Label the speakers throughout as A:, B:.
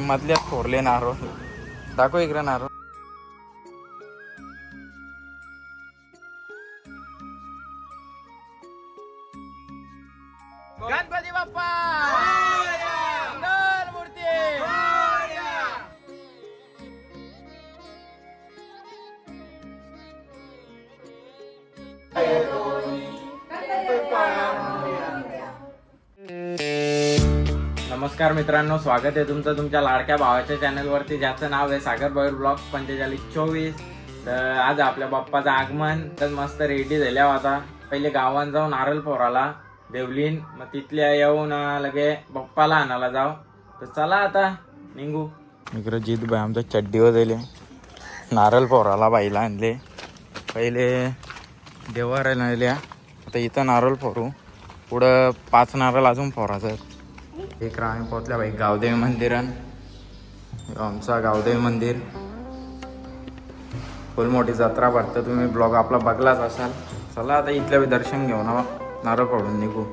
A: ಮೊದ್ಲೇ ತೋರ್ಲೆ ನಾರು ದಾಖೋ ಈಗ್ರ नमस्कार मित्रांनो स्वागत आहे तुमचं तुमच्या लाडक्या भावाच्या चॅनलवरती ज्याचं नाव आहे सागर बॉयर ब्लॉग पंचेचाळीस चोवीस. तर आज आपल्या बाप्पाचं आगमन तर मस्त रेडी झाल्या होता पहिले गावात जाऊन नारळ पोराला देवलीन मग तिथल्या येऊन लगे बाप्पाला आणायला जाव तर चला आता निघू. इकडे जित बाई आमच्या चड्डीवर दिले नारळ पोराला बाईला आणले. पहिले देवारायला आणल्या. आता इथं नारळ फोरू पुढं पाच नारळ अजून फोराचं एक आम्ही पोहोचल्या बाई गावदेवी मंदिरान आमचा गावदेवी मंदिर. फुल मोठी जत्रा भरतं तुम्ही ब्लॉग आपला बघलाच असाल. चला आता इथल्या बी दर्शन घेऊ ना नारळ पडून निघू.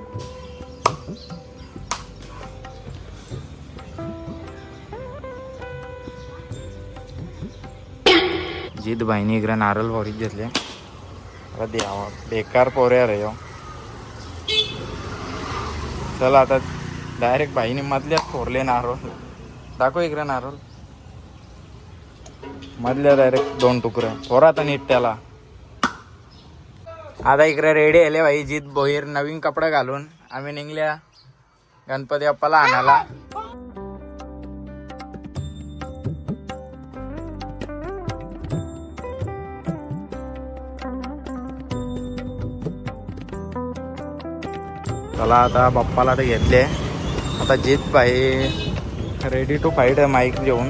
A: जीत बाईनी इकडे नारळ भरीत घेतले. आता द्यावा बेकार पोऱ्या रे चला आता डायरेक्ट बाईने मधल्याच फोरले नारळ. दाखव इकडे नारळ. मधल्या डायरेक्ट दोन तुकडे. फोरा आता नीट त्याला आता इकडे रेडी आले बाई जीत बोहीर नवीन कपडे घालून. आम्ही निघल्या गणपती बाप्पाला आणायला. चला आता बाप्पाला तर घेतले. आता जीत बाई. रेडी टू फाईट माईक घेऊन.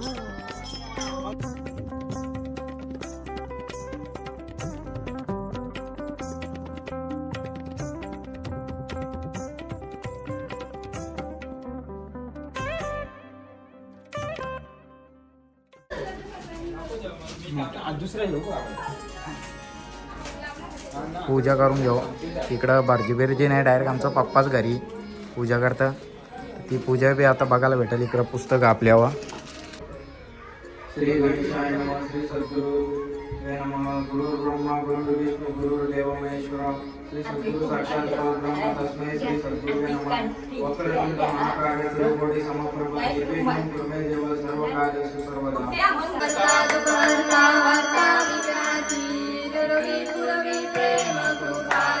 A: पूजा करून घेऊ. इकडं बारजी नाही डायरेक्ट आमचा पप्पाच घरी पूजा करता. ती पूजा बी आता बघायला भेटेल. इकडं पुस्तक आपल्यावर. श्री गणेशाय श्री सद्गुरु. हे नमः. गुरु ब्रह्मा गुरु विष्णु गुरु देव महेश्वर. श्री सद्गुरु साक्षात परब्रह्म तस्मै श्री सद्गुरु नमः. वक्रतुंड महाकाय सर्वकोटि समप्रभ निर्विघ्नं कुरु देव सर्व कार्येषु सर्वदा
B: दर्शन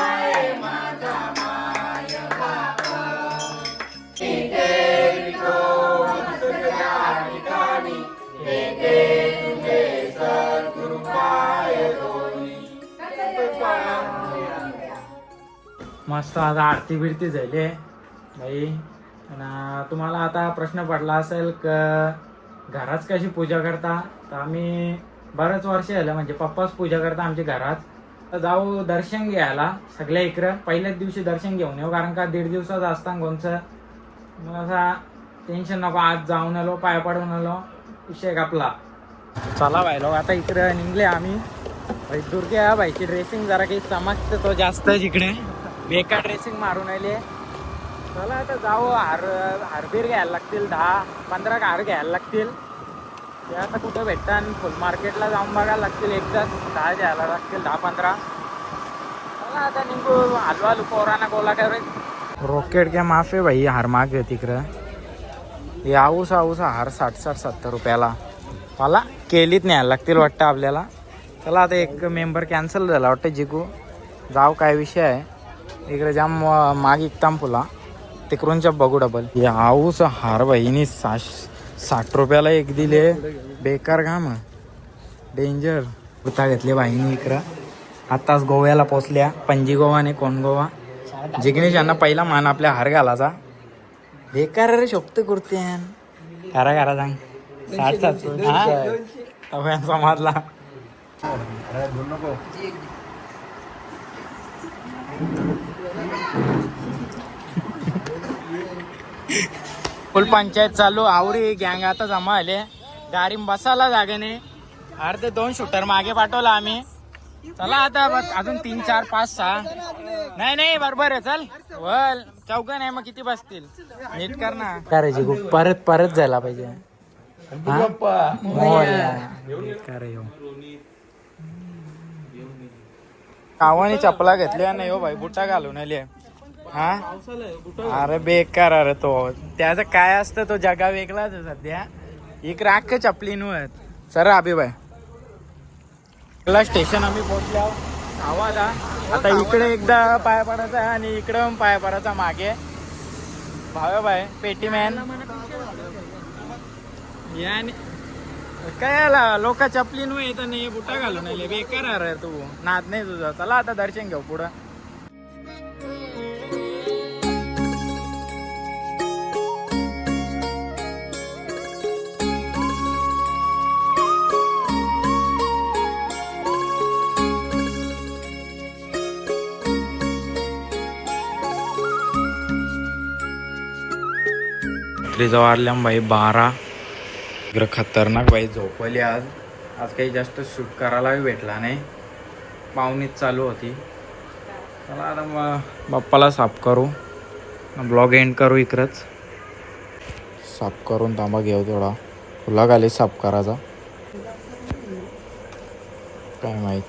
A: मस्त आता आरती बिरती झाली बाई. आणि तुम्हाला आता प्रश्न पडला असेल क घरात कशी पूजा करता? तर आम्ही बरंच वर्ष झालं म्हणजे पप्पाच पूजा करता आमच्या घरात. तर जाऊ दर्शन घ्यायला सगळ्या इकडं. पहिल्याच दिवशी दर्शन घेऊन येऊ कारण का दीड दिवसाचं असतं कोणचं मग असा टेन्शन नको आज जाऊन आलो पाय पडून आलो विषय कापला. चला बायलो आता इकडे निघले आम्ही. भाई दुर्गे या बाईची ड्रेसिंग जरा काही चमकते तो जास्त इकडे बेकार ड्रेसिंग मारून आले चला आता जाऊ. हार हारबीर घ्यायला लागतील दहा पंधरा हार घ्यायला लागतील. ते आता कुठं भेटतं आणि फुल मार्केटला जाऊन बघायला लागतील. एकदाच दहा घ्यायला लागतील दहा पंधरा. चला आता निघू. हलवा पोराना गोला काय रॉकेट घ्या माफ आहे भाई हार माग तिकडं. हे आऊस आऊस हार साठ साठ सत्तर रुपयाला. मला केलीत न्यायला लागतील वाटतं आपल्याला. चला आता एक मेंबर कॅन्सल झाला वाटतं जिकू जाऊ काय विषय आहे? इकडे जाम माग फुला तिकडूनच्या बघू डबल हे आऊस हार बहिणी साश साठ रुपयाला एक दिले. बेकार काम डेंजर कुर्ता घेतले बाईनी इकडं. आताच गोव्याला पोचल्या. पणजी गोवा ने कोण गोवा. जिग्नेश यांना पहिला मान आपल्या हार घालाचा. बेकार रे शोभत कुर्त्यान. करा करा सांग साठ सात समाजला. फुल पंचायत चालू आवरी गँग आता जमा आले. गाडी बसायला जागा नाही. अर्धे दोन शूटर मागे पाठवला आम्ही. चला आता बस अजून तीन चार पाच सहा. नाही नाही बरोबर आहे चल. वल चौघ नाही मग किती बसतील? नीट कर ना. करायची खूप परत परत जायला पाहिजे. हा? नीट कर. कावानी चपला घेतल्या नाही हो भाई बुटा घालून आले हा? अरे बेकार अरे तो. त्याचं काय असतं तो जगा वेगळाच आहे सध्या. इकडे अख्ख चपलीनवर सर अभिबाई स्टेशन आम्ही पोहोचल्या आवाज आता इकडे एकदा पाय पडायचा आणि इकडे पाय पडायचा मागे. भावे भाई पेटीमॅन. याने काय आला? लोक चपलीन येत नाही बुटा घालून आले बेकार अरे तू. नाद नाही तुझा. चला आता दर्शन घेऊ पुढं. रात्रीचं वाढल्या बाई बारा. इकडं खतरनाक बाई झोपवली आज. आज काही जास्त शूट करायलाही भेटला नाही. पाहुणीच चालू होती. चला आता मग बाप्पाला साफ करू. ब्लॉग एंड करू इकडंच. साफ करून तांबा घेऊ थोडा. फुला घाली साफ करायचा. काय माहीत?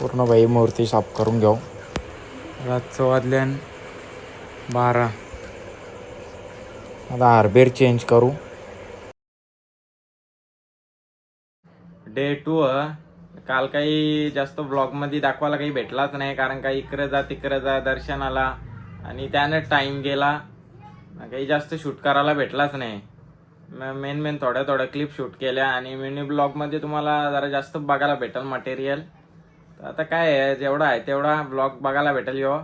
A: पूर्ण बाई मूर्ती साफ करून घेऊ. रातचं वाजल्यान बारा. आता हार्बेर चेंज करू. डे टू काल काही जास्त ब्लॉगमध्ये दाखवायला काही भेटलाच नाही कारण का इकडं जा तिकडं जा दर्शनाला. आणि त्यानं टाईम गेला. काही जास्त शूट करायला भेटलाच नाही. मेन मेन थोड्या थोड्या क्लिप शूट केल्या. आणि मिनी ब्लॉगमध्ये तुम्हाला जरा जास्त बघायला भेटेल मटेरियल तर आता काय आहे जेवढा आहे तेवढा ब्लॉग बघायला भेटेल यो.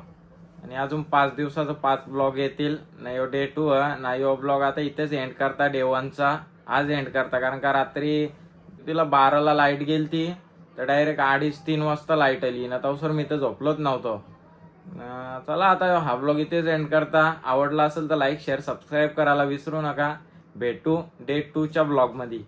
A: आणि अजून पाच दिवसाचं पाच ब्लॉग येतील. नाही हो, डे टू नाही हो, ब्लॉग आता इथेच एंड करता डे वनचा आज एंड करता कारण का रात्री तिला बाराला लाइट गेली ती तर डायरेक्ट अडीच तीन वाजता लाइट आली. ना तवसर मी तर झोपलोच नव्हतो. चला आता हा ब्लॉग इथेच एंड करता. आवडला असेल तर लाईक शेअर सबस्क्राईब करायला विसरू नका. भेटू डे टूच्या ब्लॉगमध्ये